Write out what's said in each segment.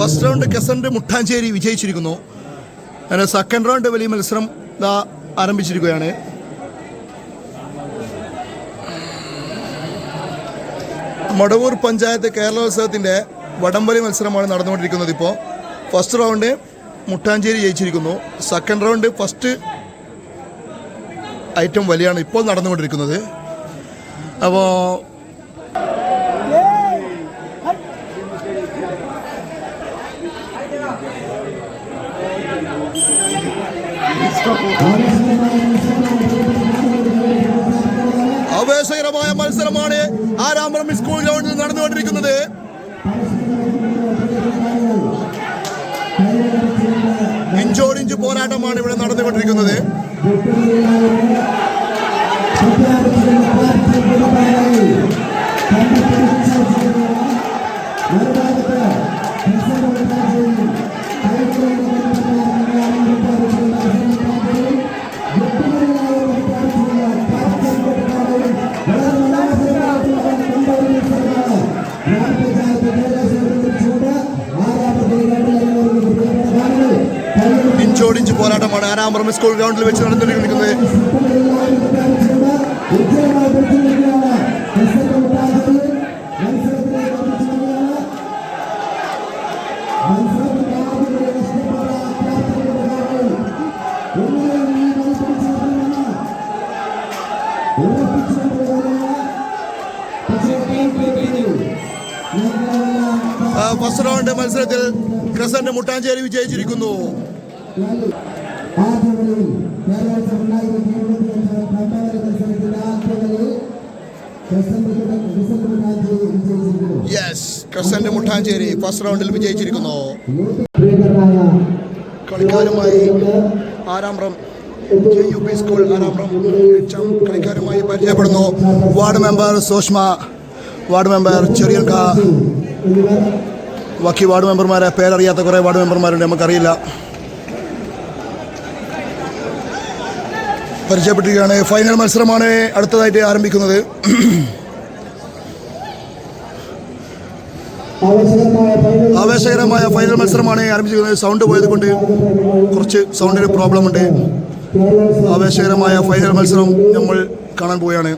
First round കെസന്റ് Muttancheri വിജയിച്ചിരിക്കുന്നു. അങ്ങനെ second round വലിയ മത്സരം ഇതാ ആരംഭിച്ചിരിക്കുകയാണ്. മടവൂർ പഞ്ചായത്ത് കേരളോത്സവത്തിന്റെ വടംവലി മത്സരമാണ് നടന്നുകൊണ്ടിരിക്കുന്നത് ഇപ്പോൾ ഫസ്റ്റ് റൗണ്ട് മുട്ടാഞ്ചേരി ജയിച്ചിരിക്കുന്നു. സെക്കൻഡ് റൗണ്ട് ഫസ്റ്റ് ഐറ്റം വലിയാണ് ഇപ്പോൾ നടന്നുകൊണ്ടിരിക്കുന്നത്. അപ്പോൾ ആവേശകരമായ മത്സരമാണ് ആരാമ്പറം സ്കൂൾ ഗ്രൗണ്ടിൽ നടന്നുകൊണ്ടിരിക്കുന്നത്. ഇഞ്ചോടിഞ്ച് പോരാട്ടമാണ് ഇവിടെ നടന്നുകൊണ്ടിരിക്കുന്നത്. ആരാമ്പറം സ്കൂൾ ഗ്രൗണ്ടിൽ വെച്ച് നടന്നുകൊണ്ടിരിക്കുന്നത്. ഫസ്റ്റ് റൗണ്ട് മത്സരത്തിൽ ക്രസന്റ് മുട്ടാഞ്ചേരി വിജയിച്ചിരിക്കുന്നു. യെസ് ക്രസന്റ് മുട്ടാഞ്ചേരി ഫസ്റ്റ് റൗണ്ടിൽ വിജയിച്ചിരിക്കുന്നു. കളിക്കാരുമായി Arambram J U P school Arambram കളിക്കാരുമായി പരിചയപ്പെടുന്നു. Ward member Sushma ward member ചെറിയ ബാക്കി വാർഡ് മെമ്പർമാരെ പേരറിയാത്ത കുറേ വാർഡ് മെമ്പർമാരുണ്ട് നമുക്കറിയില്ല. പരിചയപ്പെട്ടിരിക്കുകയാണ്. ഫൈനൽ മത്സരമാണ് അടുത്തതായിട്ട് ആരംഭിക്കുന്നത്. ആവേശകരമായ ഫൈനൽ മത്സരമാണ് ആരംഭിച്ചിരിക്കുന്നത്. സൗണ്ട് പോയത് കൊണ്ട് കുറച്ച് സൗണ്ടിന് പ്രോബ്ലം ഉണ്ട് ആവേശകരമായ ഫൈനൽ മത്സരം നമ്മൾ കാണാൻ പോവുകയാണ്.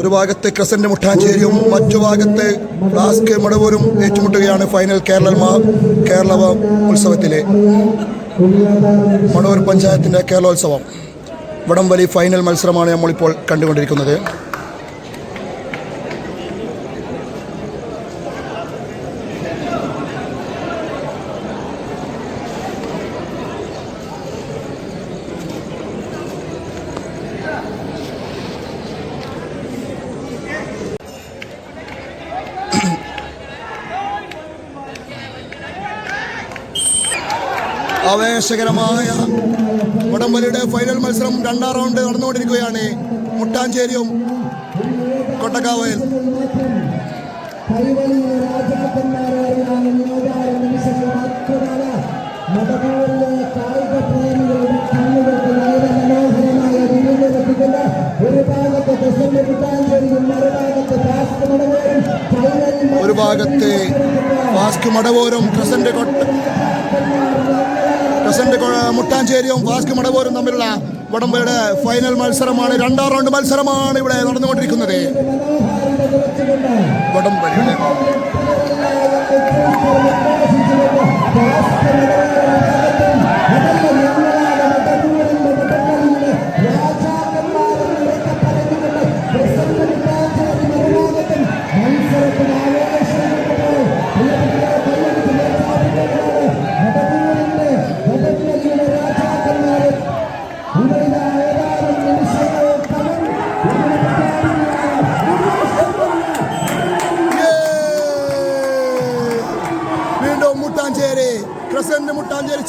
ഒരു ഭാഗത്ത് ക്രസന്റ് മുട്ടാഞ്ചേരിയും മറ്റു ഭാഗത്ത് ഫ്ലാസ്ക് മടവൂരും ഏറ്റുമുട്ടുകയാണ് ഫൈനൽ കേരള കേരള ഉത്സവത്തിലെ മടവൂർ പഞ്ചായത്തിന്റെ കേരളോത്സവം. വടംവലി ഫൈനൽ മത്സരമാണ് നമ്മളിപ്പോൾ കണ്ടുകൊണ്ടിരിക്കുന്നത്. ആവേശകരമായ വടംവലിയുടെ ഫൈനൽ മത്സരം രണ്ടാം റൗണ്ട് നടന്നുകൊണ്ടിരിക്കുകയാണ്. മുട്ടാഞ്ചേരിയും കൊട്ടക്കാവയിൽ. ഒരു ഭാഗത്ത് വാസ്ക് മടവോരും പ്രസന്റ് കൊട്ട പ്രസന്റ് മുട്ടാഞ്ചേരിയും വാസ്കി മടവൂരും തമ്മിലുള്ള വടംവലിയുടെ ഫൈനൽ മത്സരമാണ്. രണ്ടാം റൗണ്ട് മത്സരമാണ് ഇവിടെ നടന്നുകൊണ്ടിരിക്കുന്നത്. വടംവലിയുടെ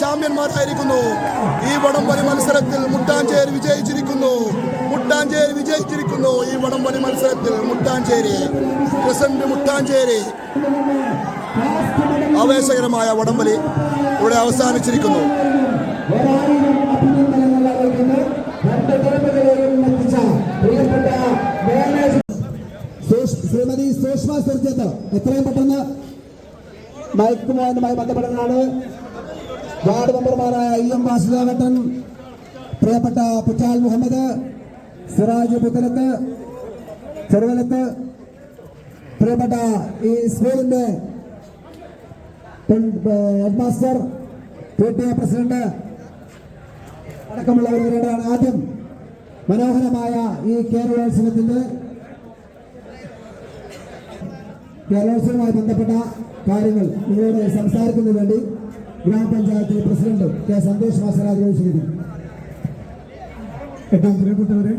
ചാമ്പ്യന്മാരായിരിക്കുന്നു. ഈ വടംവലി മത്സരത്തിൽ മുട്ടാഞ്ചേരി വിജയിച്ചിരിക്കുന്നു. മുട്ടാഞ്ചേരി വിജയിച്ചിരിക്കുന്നു. ഈ വടംവലി മത്സരത്തിൽ മുട്ടാഞ്ചേരി. പ്രസന്റ് മുട്ടാഞ്ചേരി. ആവേശകരമായ വടംവലി ഇവിടെ അവസാനിച്ചിരിക്കുന്നു. ശ്രീമതി സുഷമ സുർജിത്ത് എത്രയും പെട്ടെന്ന് മൈക്ക് മോഹനുമായി ബന്ധപ്പെടുന്നതാണ് വാർഡ് മെമ്പർമാരായ ഇ എം വാസുദേവട്ടൻ പ്രിയപ്പെട്ട പുറ്റാൽ മുഹമ്മദ് സിറാജ് പുത്തലത്ത് ചെറുവലത്ത് പ്രിയപ്പെട്ട ഈ സ്കൂളിന്റെ headmaster P T A president അടക്കമുള്ളവരുടെയാണ് ആദ്യം മനോഹരമായ ഈ കേരളോത്സവത്തിന്റെ കേരളോത്സവവുമായി ബന്ധപ്പെട്ട കാര്യങ്ങൾ നിങ്ങളോട് സംസാരിക്കുന്നതിന് വേണ്ടി ഗ്രാമപഞ്ചായത്ത് പ്രസിഡന്റ് കെ സന്തോഷ് മാസരാജ് ചെയ്തു എട്ടാം പ്രിയപ്പെട്ടവരെ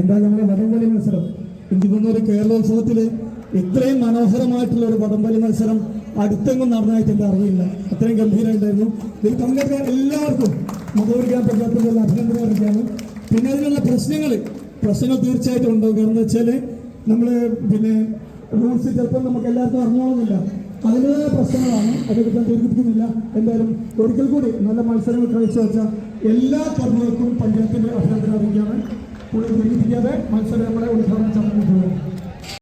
എന്താ നമ്മുടെ വടംവലി മത്സരം? എനിക്ക് തോന്നുന്നു ഒരു ഇത്രയും മനോഹരമായിട്ടുള്ള ഒരു വടംവലി മത്സരം അടുത്തെങ്ങും നടന്നതായിട്ട് എന്റെ അറിവില്ല അത്രയും ഗംഭീരമായിട്ടായിരുന്നു. ഇതിൽ പങ്കെടുക്കാൻ എല്ലാവർക്കും മുഖവരി ഗ്രാമപഞ്ചായത്തിലുള്ള അഭിനന്ദനം അറിയിക്കാണ് പിന്നെ അതിനുള്ള പ്രശ്നങ്ങൾ പ്രശ്നങ്ങൾ തീർച്ചയായിട്ടും ഉണ്ടാവും. കാരണം എന്താ വെച്ചാൽ നമ്മൾ പിന്നെ റൂൾസ് ചിലപ്പോൾ നമുക്ക് എല്ലാവർക്കും അറിഞ്ഞോളുന്നില്ല. അതിന്റെതായ പ്രശ്നങ്ങളാണ് അതൊക്കെ ഞാൻ ദീർഘിപ്പിക്കുന്നില്ല. എന്തായാലും ഒരിക്കൽ കൂടി നല്ല മത്സരങ്ങൾ കളിച്ചു വെച്ച എല്ലാ ക്ലബുകൾക്കും പഞ്ചായത്തിന്റെ അഭിനന്ദനം അറിയിക്കുകയാണ് കൂടുതൽ ദീർഘിപ്പിക്കാതെ മത്സരം നമ്മളെ ഉദ്ഘാടനം ചടങ്ങിൽ